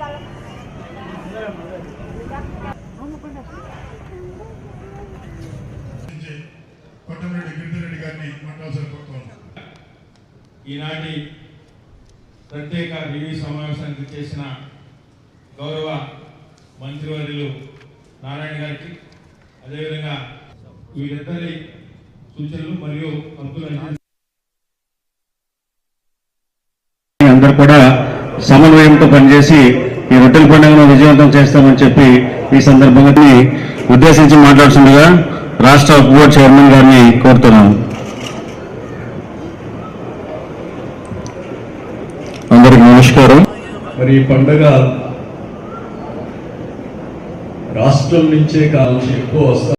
గారిని ఈనాటి ప్రత్యేక రివ్యూ సమావేశానికి చేసిన గౌరవ మంత్రివర్యులు నారాయణ గారికి అదేవిధంగా వీరిద్దరి సూచనలు మరియు అందరూ కూడా సమన్వయంతో పనిచేసి ఈ రొట్టెల పండుగను విజయవంతం చేస్తామని చెప్పి ఈ సందర్భంగా ఉద్దేశించి మాట్లాడుతుండగా రాష్ట్ర బోర్డు చైర్మన్ గారిని కోరుతున్నాను. అందరికి నమస్కారం. మరి ఈ పండగ రాష్ట్రం నుంచే కాలం ఎక్కువ వస్తారు